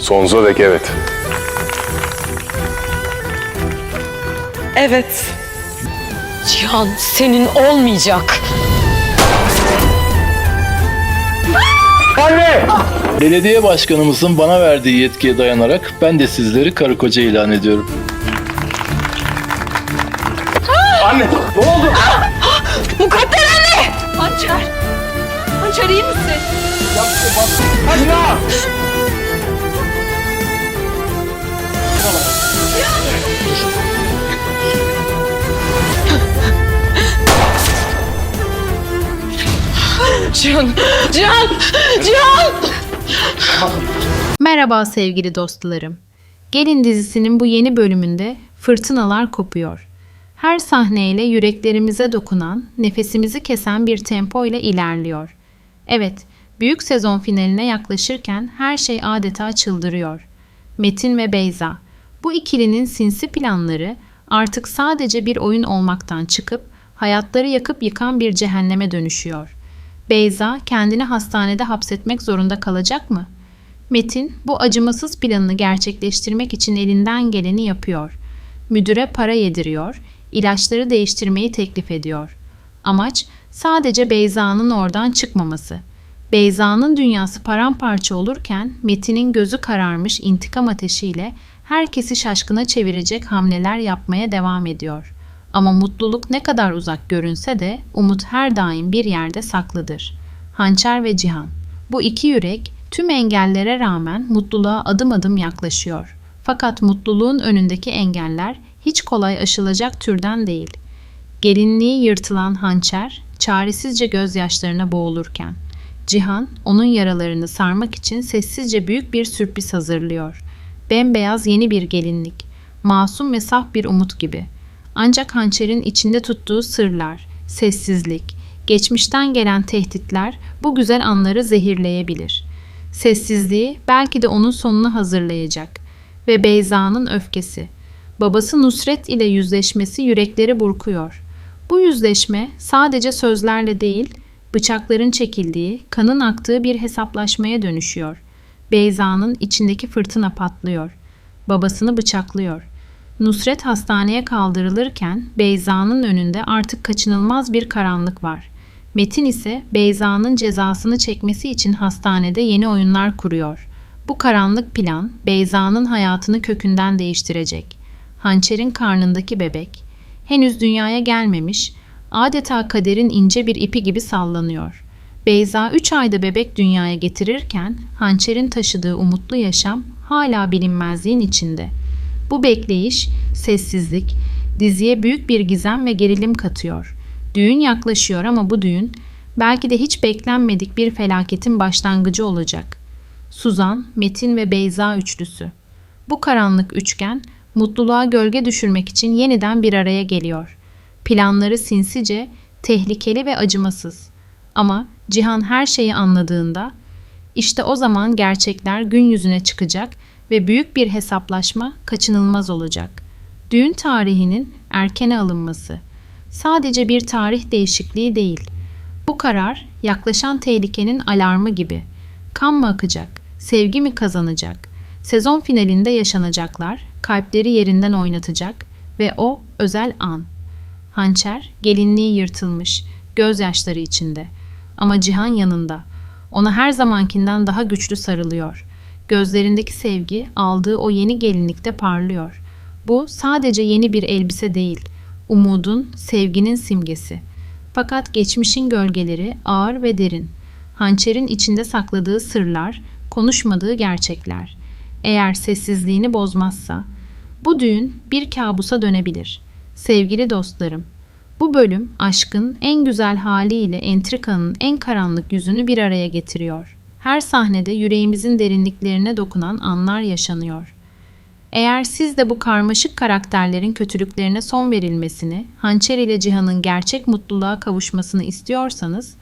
Sonsuza dek evet. Evet. Cihan senin olmayacak. Belediye başkanımızın bana verdiği yetkiye dayanarak ben de sizleri karı koca ilan ediyorum. Anne ne oldu? Mukadder anne! Hançer! Hançer iyi misin? Cihan! Cihan! Cihan! Merhaba sevgili dostlarım. Gelin dizisinin bu yeni bölümünde fırtınalar kopuyor. Her sahneyle yüreklerimize dokunan, nefesimizi kesen bir tempo ile ilerliyor. Evet, büyük sezon finaline yaklaşırken her şey adeta çıldırıyor. Metin ve Beyza, bu ikilinin sinsi planları artık sadece bir oyun olmaktan çıkıp hayatları yakıp yıkan bir cehenneme dönüşüyor. Beyza kendini hastanede hapsetmek zorunda kalacak mı? Metin bu acımasız planını gerçekleştirmek için elinden geleni yapıyor. Müdüre para yediriyor, ilaçları değiştirmeyi teklif ediyor. Amaç sadece Beyza'nın oradan çıkmaması. Beyza'nın dünyası paramparça olurken Metin'in gözü kararmış intikam ateşiyle herkesi şaşkına çevirecek hamleler yapmaya devam ediyor. Ama mutluluk ne kadar uzak görünse de umut her daim bir yerde saklıdır. Hançer ve Cihan. Bu iki yürek tüm engellere rağmen mutluluğa adım adım yaklaşıyor. Fakat mutluluğun önündeki engeller hiç kolay aşılacak türden değil. Gelinliği yırtılan hançer çaresizce gözyaşlarına boğulurken Cihan onun yaralarını sarmak için sessizce büyük bir sürpriz hazırlıyor. Bembeyaz yeni bir gelinlik, masum ve saf bir umut gibi. Ancak hançerin içinde tuttuğu sırlar, sessizlik, geçmişten gelen tehditler bu güzel anları zehirleyebilir. Sessizliği belki de onun sonunu hazırlayacak ve Beyza'nın öfkesi. Babası Nusret ile yüzleşmesi yürekleri burkuyor. Bu yüzleşme sadece sözlerle değil, bıçakların çekildiği, kanın aktığı bir hesaplaşmaya dönüşüyor. Beyza'nın içindeki fırtına patlıyor. Babasını bıçaklıyor. Nusret hastaneye kaldırılırken Beyza'nın önünde artık kaçınılmaz bir karanlık var. Metin ise Beyza'nın cezasını çekmesi için hastanede yeni oyunlar kuruyor. Bu karanlık plan Beyza'nın hayatını kökünden değiştirecek. Hançer'in karnındaki bebek henüz dünyaya gelmemiş, adeta kaderin ince bir ipi gibi sallanıyor. Beyza 3 ayda bebek dünyaya getirirken Hançer'in taşıdığı umutlu yaşam hala bilinmezliğin içinde. Bu bekleyiş, sessizlik diziye büyük bir gizem ve gerilim katıyor. Düğün yaklaşıyor ama bu düğün belki de hiç beklenmedik bir felaketin başlangıcı olacak. Suzan, Metin ve Beyza üçlüsü. Bu karanlık üçgen mutluluğa gölge düşürmek için yeniden bir araya geliyor. Planları sinsice, tehlikeli ve acımasız. Ama Cihan her şeyi anladığında işte o zaman gerçekler gün yüzüne çıkacak ve büyük bir hesaplaşma kaçınılmaz olacak. Düğün tarihinin erkene alınması sadece bir tarih değişikliği değil. Bu karar yaklaşan tehlikenin alarmı gibi. Kan mı akacak, sevgi mi kazanacak? Sezon finalinde yaşanacaklar kalpleri yerinden oynatacak ve o özel an. Hançer gelinliği yırtılmış, gözyaşları içinde. Ama Cihan yanında. Ona her zamankinden daha güçlü sarılıyor. Gözlerindeki sevgi aldığı o yeni gelinlikte parlıyor. Bu sadece yeni bir elbise değil, umudun, sevginin simgesi. Fakat geçmişin gölgeleri ağır ve derin. Hançerin içinde sakladığı sırlar, konuşmadığı gerçekler. Eğer sessizliğini bozmazsa, bu düğün bir kabusa dönebilir. Sevgili dostlarım, bu bölüm aşkın en güzel haliyle entrikanın en karanlık yüzünü bir araya getiriyor. Her sahnede yüreğimizin derinliklerine dokunan anlar yaşanıyor. Eğer siz de bu karmaşık karakterlerin kötülüklerine son verilmesini, Hançer ile Cihan'ın gerçek mutluluğa kavuşmasını istiyorsanız,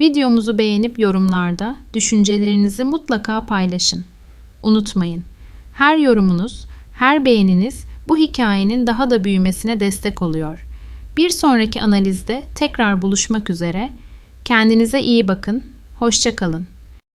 videomuzu beğenip yorumlarda düşüncelerinizi mutlaka paylaşın. Unutmayın, her yorumunuz, her beğeniniz bu hikayenin daha da büyümesine destek oluyor. Bir sonraki analizde tekrar buluşmak üzere. Kendinize iyi bakın. Hoşça kalın.